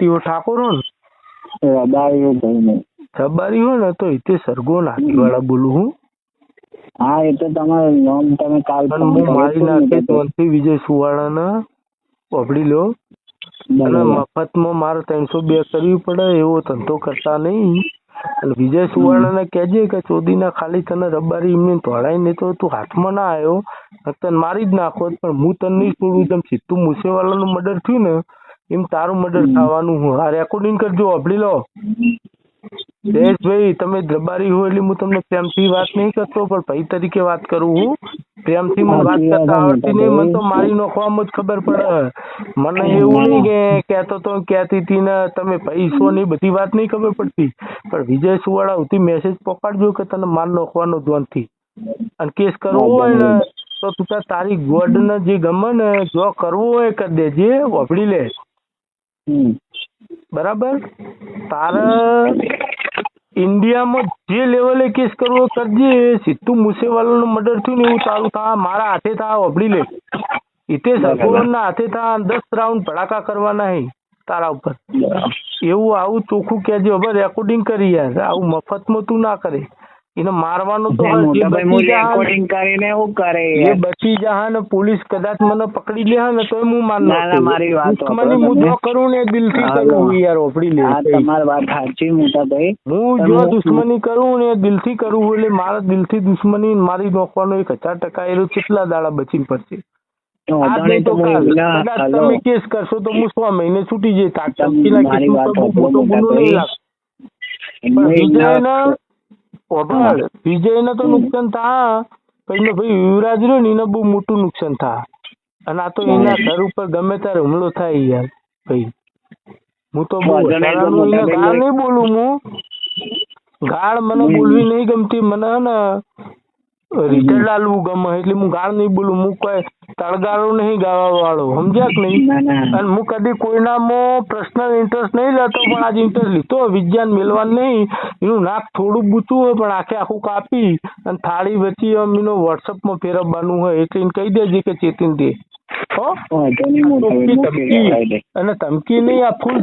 To Thakor Rabari ભાઈ ને. જબારી હોય ને તો તે સરગો નાખીવાળા બોલું હું. હા એ તો તમારે નામ તમે કાલ મારી નાખી તો વિજય સુવાળાને વાપરી લો. અને. મફતમાં મારે ત્રણસો બે કરવી પડે એવો ધંધો કરતા નહીં. અને વિજય સુવાળાને કહેજે કે ચોદીના ખાલી તને રબારી એમને ધોળાઈને તો તું હાથમાં ના આવ્યો. તને મારી જ નાખો. પણ હું તને નહીં છોડું જેમ સીધું મૂસેવાલાનું મર્ડર થયું ને એમ તારું મર્ડર થવાનું હું આ રેકોર્ડિંગ કરજો વાપરી લો. જયેશભાઈ તમે દરબારી હો એટલે હું તમને પ્રેમથી વાત નહીં કરતો પણ ભાઈ તરીકે વાત કરું હું. પ્રેમથી મને વાત કરતા આવડતી નહીં મને તો મારી નાખવામાં જ ખબર પડે. મને એવું નહીં કે કહેતો તો કહેતી હતી ને તમે ભાઈ છો ને બધી વાત નહીં ખબર પડતી. પણ વિજય સુવાળા સુધી મેસેજ પકડજો કે તને માર નોખવાનો ધ્વનથી અને કેસ કરવો હોય ને તો તું તાર તારી ગોડને જે ગમે ને જો કરવો હોય કરી દેજે વાપરી લે. બરાબર? તારે ઇન્ડિયામાં જે લેવલે કેસ કરવો કરજે સીધું મુસેવાલાનું મર્ડર થયું ને એવું તારું થા મારા હાથે થા વાપરી લે. હિતેશ અગોવરના હાથે થા દસ રાઉન્ડ ભડાકા કરવાના હે તારા ઉપર. એવું આવું ચોખ્ખું કહેજે હવે રેકોર્ડિંગ કરી યાર આવું મફતમાં તું ના કરે. એને મારવાનું તો બચી રેકોર્ડિંગ કરીને હું કરે એ બચી જાહે ને પોલીસ કદાચ મને પકડી લે ને તો હું માર ના, ના, મારી વાત મને હું જો કરું ને દિલથી કરું યાર ઓફડી લે. તમારી વાત સાચી મોટાભાઈ. હું જો દુશ્મની કરું ને દિલથી કરું એટલે મારા દિલથી દુશ્મની મારી નોખવાનો એક હજાર ટકા એનો કેટલા દાડા બચીને પડશે. તમે કેસ કરશો તો હું સો મહિને છૂટી જઈ તાક તમે ધમકીના સાંભળો મોટો ગુનો નહીં લાગે પણ એમને વિજયને ના- ઓભાળ વિજયને તો નુકસાન થા પણ ભાઈ યુવરાજ રહ્યો ને એને બહુ મોટું નુકસાન થા. અને આ તો એના ઘર ઉપર ગમે ત્યારે હુમલો થાય યાર ભાઈ. હું તો બહુ ગાળ નહીં બોલું હું. ગાળ મને બોલવી નહીં ગમતી મને હે ને રિઝલ્ટ આલવું ગમે એટલે હું ગાળ નહીં બોલું. હું કોઈ તળગાળો નહીં ગાવા વાળો સમજ્યા કે નહીં. અને હું કદી કોઈનામાં પર્સનલ ઇન્ટરેસ્ટ નહીં લેતો પણ આજે ઇન્ટરેસ્ટ લીધો વિજ્ઞાન મેળવાનું નહીં એનું નાક થોડું બૂતું હોય પણ આખે આખું કાપી અને થાળી વચ્ચે આમ એનો વોટ્સઅપમાં ફેરવવાનું હોય એટલે એને કહી દેજે કે ચેતીન દે. અને ધમકી નહીં આ ફૂલ